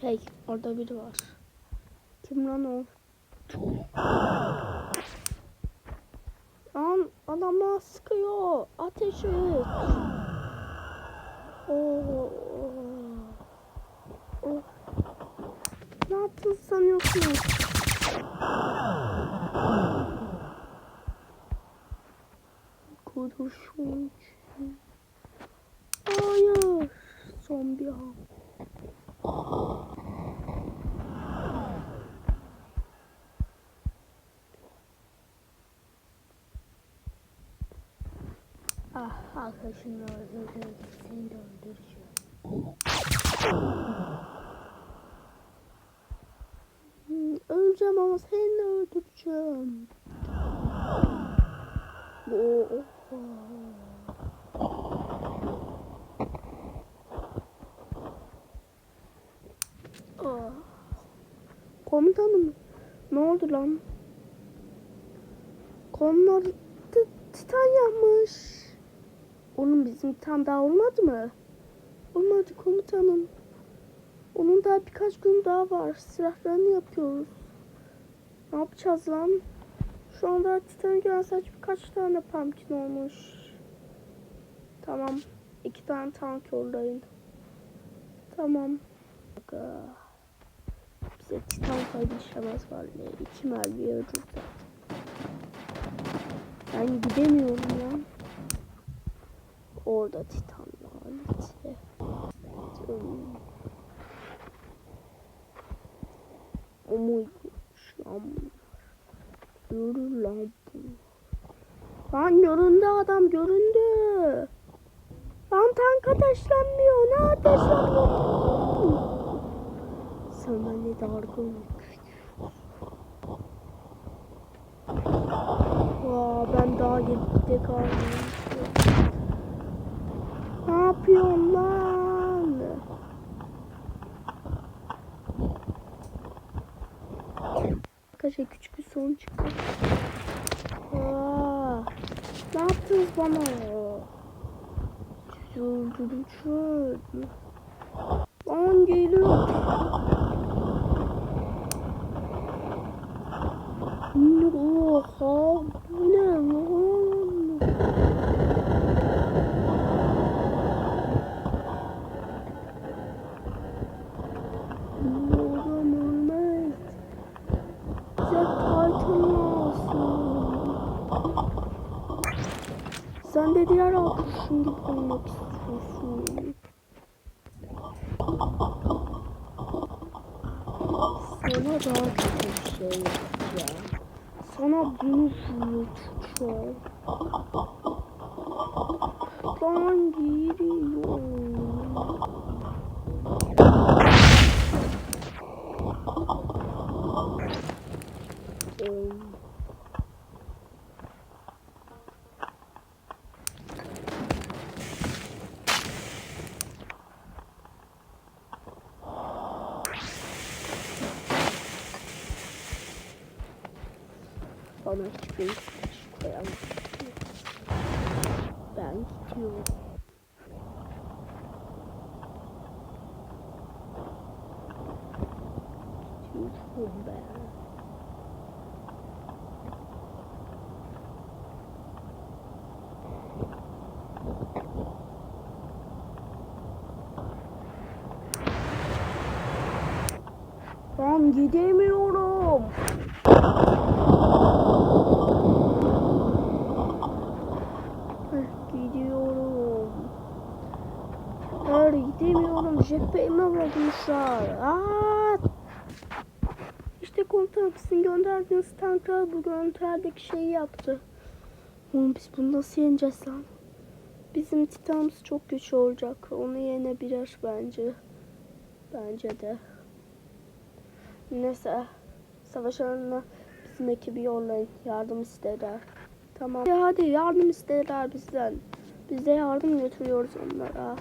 Hey orada biri var. Kim lan o? Lan adamlar sıkıyor. Ateş et. Oo. Oh. Ne yaptın sanıyorsun? Kuruşun. Hayır. Son bir Ah arkadaşımla öldürdüm. Seni de öldüreceğim. Hmm, öleceğim ama seni de öldüreceğim. Oh. Ah. Komutanım ne oldu lan? Ti- titan yapmış. Onun bizim bir tane daha olmadı mı? Olmadı komutanım. Onun daha birkaç gün daha var. Silahlarını yapıyoruz. Ne yapacağız lan? Şu anda Titan gören saç birkaç tane pumpkin olmuş. Tamam. iki tane tank yollayın. Tamam. Aga. Bize Titan kaybedişemez var. Ne? İki mermiye öldürdü. Ben gidemiyorum. Orada Titan laneti. Hmm. O muymuş lan? Yürü lan. Lan göründü adam göründü. Lan tank ateşlenmiyor. Ne ateşlenmiyor? Sana ne dargın. Aa, ben daha yedide kaldım. Ne yapıyorsun lan? Arkadaşlar küçük bir sorun çıktı. Aa, ne yaptınız bana? Öldürücü. Lan geliyor. Oha bu ne lan? Bu adam ölmez. Bize Titan lazım. Sen de diğer arkadaşın gibi olmak istiyorsun. Sana daha kötü bir şey yapacağım. Sana bunu fırlatacağım. Lan giriyor. Bana hiçbir koyamaz. Ben gidiyorum. Gidiyorum ben. Ben gidemiyorum. Gidiyorum. Hayır gidemiyorum. Jetpack'ime vurmuşlar. Aa! İşte komutanım sizin gönderdiğiniz tanklar bu görüntülerdeki şeyi yaptı. Oğlum biz bunu nasıl yeneceğiz lan? Bizim titanımız çok güçlü olacak. Onu yenebilir bence. Bence de. Neyse. Savaş alanına bizim ekibi yollayın. Yardım isterler. Tamam. Hadi, hadi yardım isterler bizden. Biz de yardım götürüyoruz onlara.